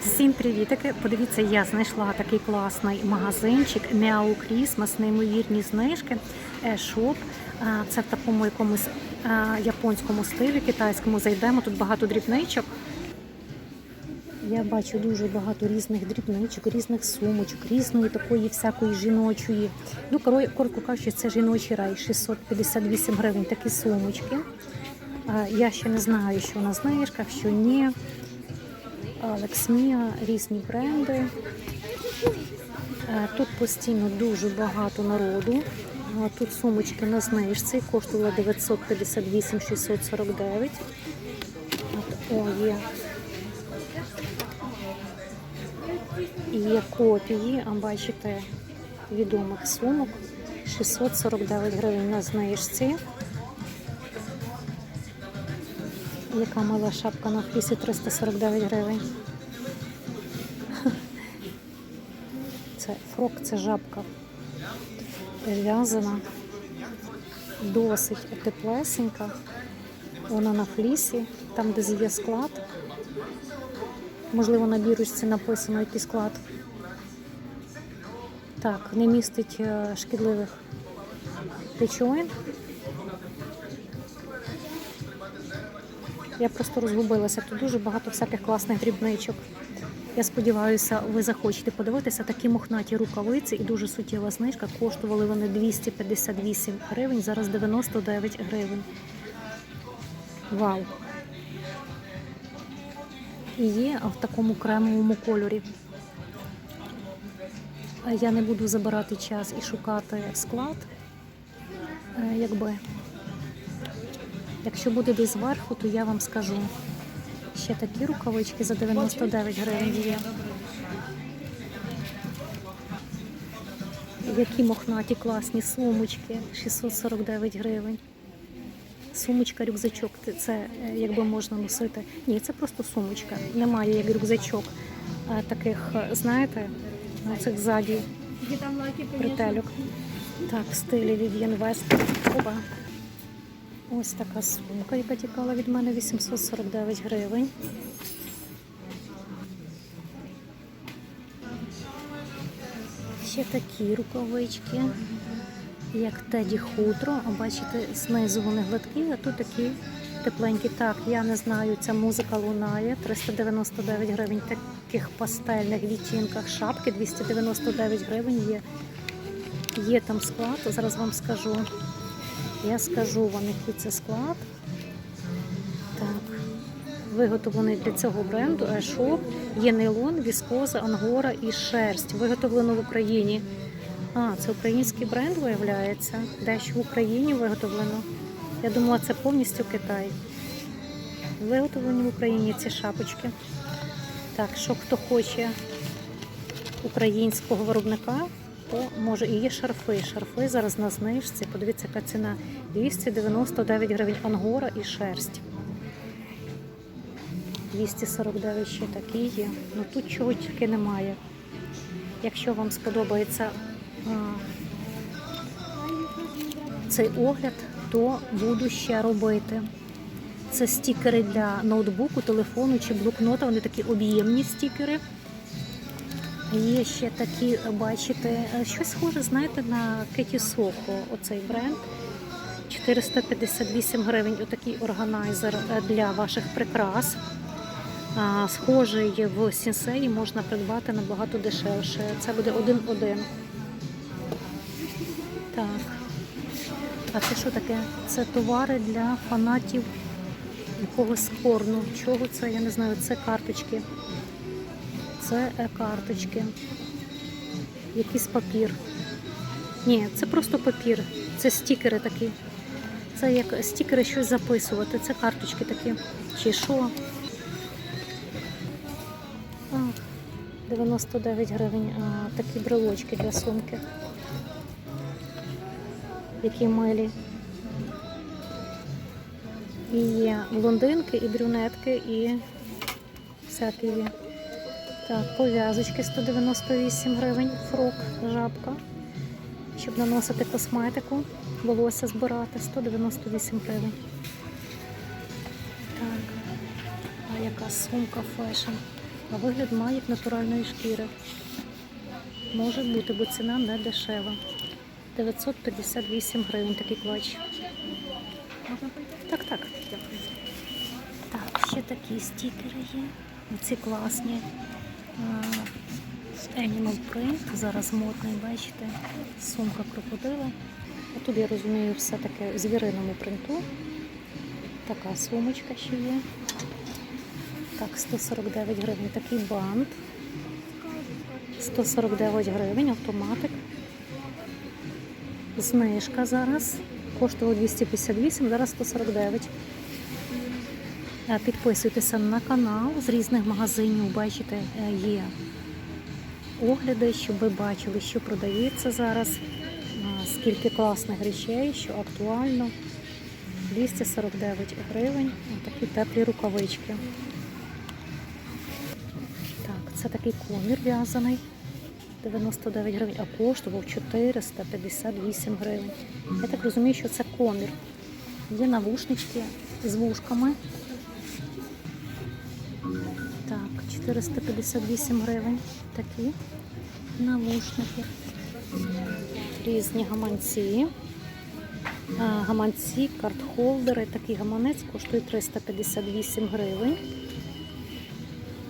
Всім привітики! Подивіться, я знайшла такий класний магазинчик Мяу Крісмас, неймовірні знижки, е, шоп. Е, Це в такому якомусь е, японському стилі, китайському зайдемо. Тут багато дрібничок. Я бачу дуже багато різних дрібничок, різних сумочок, різної такої всякої жіночої. Ну, коро- коротко кажучи, це жіночий рай, 658 гривень такі сумочки. Я ще не знаю, що на знижках, що ні. Лексмія, різні бренди. Е, Тут постійно дуже багато народу. Тут сумочки на знижці коштували 958 649. От, О, є. Є копії, а бачите, відомих сумок. 649 гривень на знижці. Яка мила шапка на флісі 349 гривень. Це фрок, це жабка. В'язана. Досить теплесенька. Вона на флісі, там де є склад. Можливо, на бірочці написано який склад. Так, не містить е, шкідливих речовин. Я просто розгубилася. Тут дуже багато всяких класних дрібничок. Я сподіваюся, ви захочете подивитися такі мохнаті рукавиці і дуже суттєва знижка. Коштували вони 258 гривень, зараз 99 гривень. Вау! І є в такому кремовому кольорі. Я не буду забирати час і шукати склад. Е, Якби. Якщо буде десь зверху, то я вам скажу. Ще такі рукавички за 99 гривень є. Які мохнаті класні сумочки, 649 гривень. Сумочка, рюкзачок, це- е, якби можна носити. Ні, це просто сумочка. Немає як рюкзачок е, таких, е, знаєте, цих ззаді бретельок. Так, в стилі Vivienne West. Оба. Ось така сумка, яка тікала від мене 849 гривень. Ще такі рукавички, як Теді Хутро. А бачите, знизу вони гладкі, а тут такі тепленькі. Так, я не знаю, ця музика лунає. 399 гривень в таких пастельних відтінках. Шапки 299 гривень є. Є там склад, зараз вам скажу. Я скажу вам, який це склад. Так. Виготовлений для цього бренду Ешоп. Є нейлон, віскоза, ангора і шерсть. Виготовлено в Україні. А, це український бренд виявляється. Дещо в Україні виготовлено. Я думала, це повністю Китай. Виготовлені в Україні ці шапочки. Так, що хто хоче українського виробника, то може і є шарфи. Шарфи зараз на знижці. Подивіться, яка ціна 299 гривень ангора і шерсть. 249 ще такі є. Ну тут чого тільки немає. Якщо вам сподобається а, цей огляд, то буду ще робити. Це стікери для ноутбуку, телефону чи блокнота. Вони такі об'ємні стікери. Є ще такі, бачите, щось схоже, знаєте, на Кеті Сохо, оцей бренд. 458 гривень. Отакий органайзер е, для ваших прикрас. Схожий в сінсеї можна придбати набагато дешевше. Це буде один-один. Так. А це що таке? Це товари для фанатів якогось порну. Чого це? Я не знаю. Це карточки. Це е, карточки. Якийсь папір. Ні, це просто папір. Це стікери такі. Це як стікери щось записувати. Це карточки такі. Чи що? 99 гривень а, такі брелочки для сумки. Які милі. І є блондинки, і брюнетки, і всякі є. Так, пов'язочки 198 гривень, фрок, жабка. Щоб наносити косметику, волосся збирати 198 гривень. Так. А яка сумка фешн? А вигляд має як натуральної шкіри. Може бути, бо ціна не дешева. 958 гривень такий клач. Так, так. Так, ще такі стікери є. Ці класні. Animal Print, зараз модний, бачите, сумка крокодила. А тут, я розумію, все таке звіриному принту. Така сумочка ще є. Так, 149 гривень такий бант. 149 гривень, автоматик. Знижка зараз. Коштував 258, зараз 149. Е, Підписуйтеся на канал з різних магазинів. Бачите, е, є огляди, щоб ви бачили, що продається зараз, е, скільки класних речей, що актуально. 249 гривень. Такі теплі рукавички. Так, це такий комір в'язаний. 99 гривень, а коштував 458 гривень. Я так розумію, що це комір. Є навушнички з вушками. 458 гривень. Такі навушники. Різні гаманці. Гаманці, картхолдери. Такий гаманець коштує 358 гривень.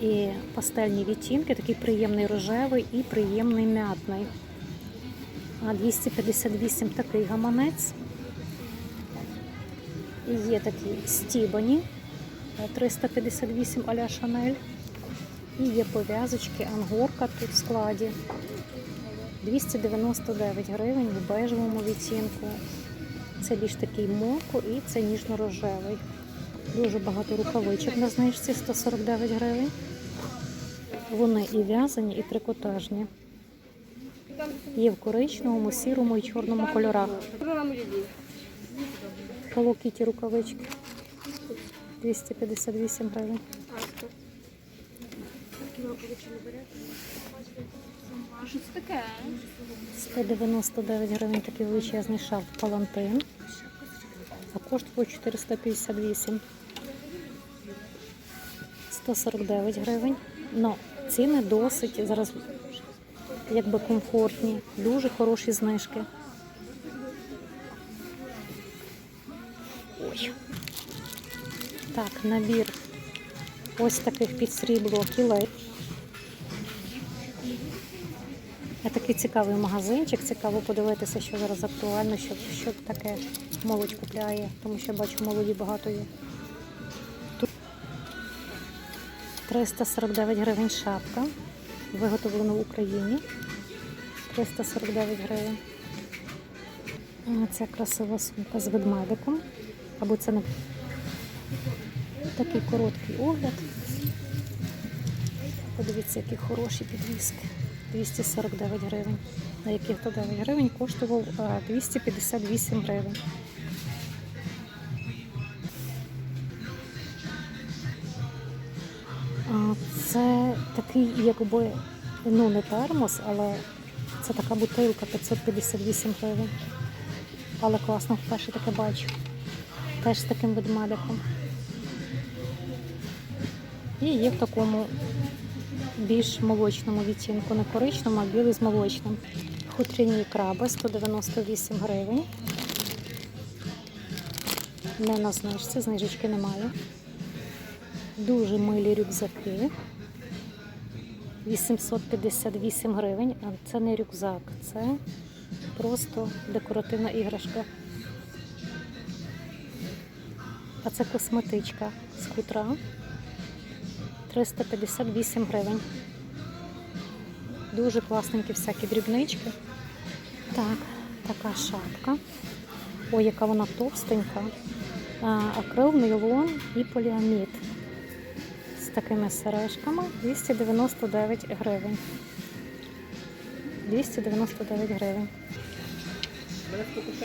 І пастельні відтінки, такий приємний рожевий і приємний мятний. 258 такий гаманець. І є такі стібані, е, 358 а-ля Шанель. І є пов'язочки, ангорка тут в складі. 299 гривень в бежевому відтінку. Це більш такий моко і це ніжно-рожевий. Дуже багато рукавичок на знижці 149 гривень. Вони і в'язані, і трикотажні. Є в коричневому, сірому і чорному кольорах. Kitty рукавички. 258 гривень. Що таке? 199 гривень такий величезний шафт палантин. А коштував 458. 149 гривень. Ну, ціни досить зараз якби комфортні, дуже хороші знижки. Ой. Так, набір ось таких під срібло кілей. Такий цікавий магазинчик, цікаво подивитися, що зараз актуально, що, що таке молодь купляє, тому що я бачу, молоді багато є. Тут 349 гривень шапка, виготовлена в Україні. 349 гривень. Це красива сумка з ведмедиком. Або це не такий короткий огляд. Подивіться, які хороші підвіски. 249 гривень. На яких то 9 гривень коштував 258 гривень. Це такий, якби, ну не термос, але це така бутилка 558 гривень. Але класно вперше таке бачу. Теж з таким ведмедиком. І є в такому більш молочному відтінку, не коричному, а білий з молочним. Хутряні краби 198 гривень. Не на знижці, знижечки немає. Дуже милі рюкзаки. 858 гривень, це не рюкзак, це просто декоративна іграшка. А це косметичка з хутра. 358 гривень. Дуже класненькі всякі дрібнички. Так, така шапка. Ой, яка вона товстенька. Акрил, нейлон і поліамід. З такими сережками 299 гривень. 299 гривень.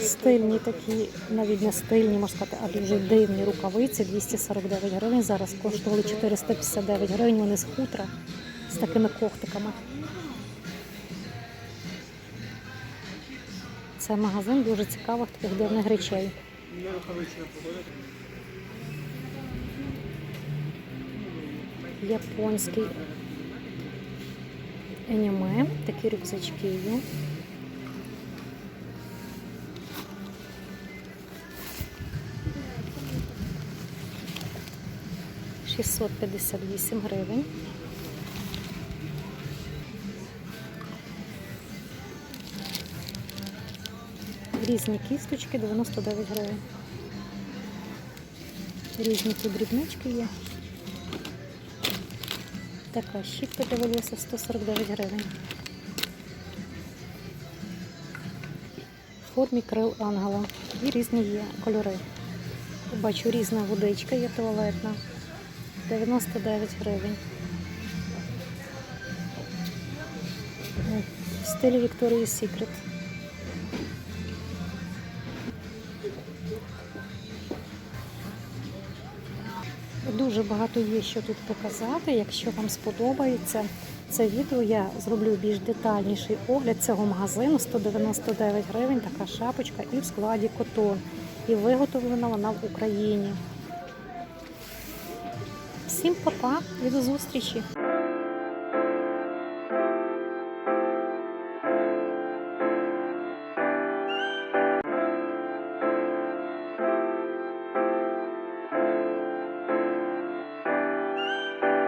Стильні такі, навіть не стильні, можна сказати, а дуже дивні рукавиці 249 гривень. Зараз коштували 459 гривень. Вони з хутра з такими когтиками. Це магазин дуже цікавих таких дивних речей. японський аніме. Такі рюкзачки є. Шістсот п'ятдесят вісім гривень. Різні кісточки 99 гривень. Різні тут дрібнички є. Така щітка для волосся 149 гривень. В формі крил ангела. І різні є кольори. Бачу, різна водичка є туалетна. 99 гривень. В стилі Victoria's Secret. Дуже багато є що тут показати. Якщо вам сподобається це відео, я зроблю більш детальніший огляд цього магазину. 199 гривень, така шапочка і в складі котон. І виготовлена вона в Україні. Всім па-па і до зустрічі!